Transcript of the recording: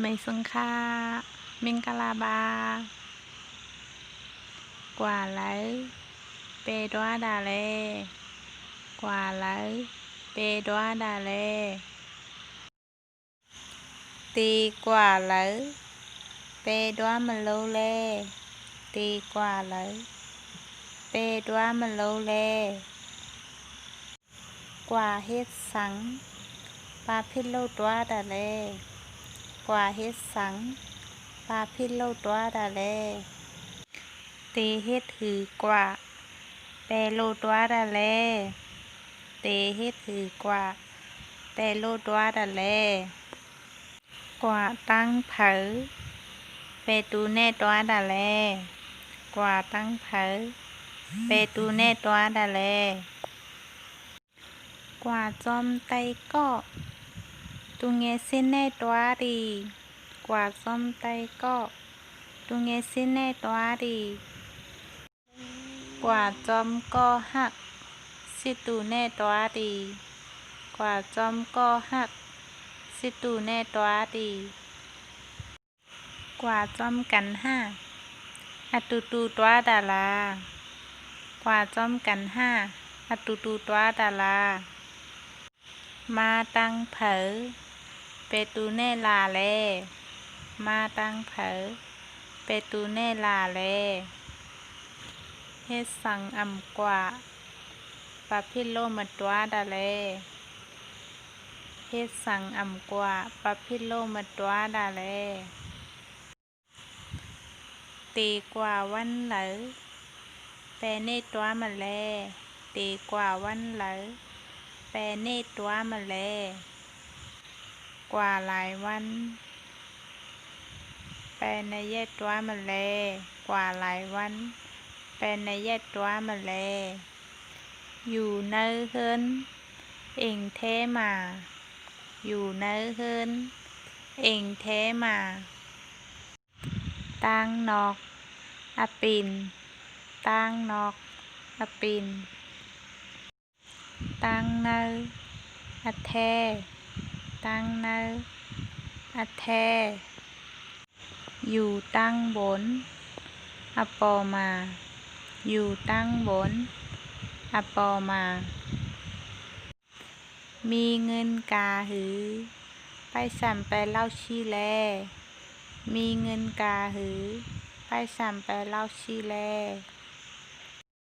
ไม่สังค่ามิงกลาบา กว่าไหลเปดวาดาเล กว่าไหลเปดวาดาเล ตีกว่าไหลเปดวามันโลเล ตีกว่าไหลเปดวามันโลเล กว่าเฮ็ดสังปาพิโลตัวดาเล กว่าเฮ็ดสังปาพิโลตัวดาเลเตเฮ็ดหือกว่าเปโลตัวดาเลเตเฮ็ดหือกว่าเปโลตัวดาเลกว่าตั้งเผอเปตูเนตัวดาเลกว่าตั้งเผอเปตูเนตัวดาเลกว่าจอมไตก็ ตุงเงสินแน่ตัวดีกว่าจอมไตก็ตุงเงสินแน่ตัวดีกว่าจอมก็หักสิตูแน่ตัวดีกว่าจอมก็หักสิตูแน่ตัวดีกว่าจอมกันห้าอตุตูตัวดาลากว่าจอมกันห้าอตุตูตัวดาลามาตังเผอ เปตูเนลาเล มาตังเผอเปตูเนลาเล เฮ็ดสังอำกว่าปะพิโลมาตัวดาเล เฮ็ดสังอำกว่าปะพิโลมาตัวดาเล ตีกว่าวันเหลอแปเนตัวมาแลตีกว่าวันเหลอแปเนตัวมาแล กว่าหลายวันแปในเยตัวมาแล กว่าหลายวันแปในเยตัวมาแล อยู่เนื้อเฮินเองเทมา อยู่เนื้อเฮินเองเทมาตั้งนอกอปินตั้งนอกอปินตั้งเนื้ออแท ตั้งเนื้ออแทอยู่ตั้งบนอปอมา อยู่ตั้งบนอปอมา มีเงินกาหือ ไปสั่มไปเล่าชีแล มีเงินกาหือ ไปสั่มไปเล่าชีแล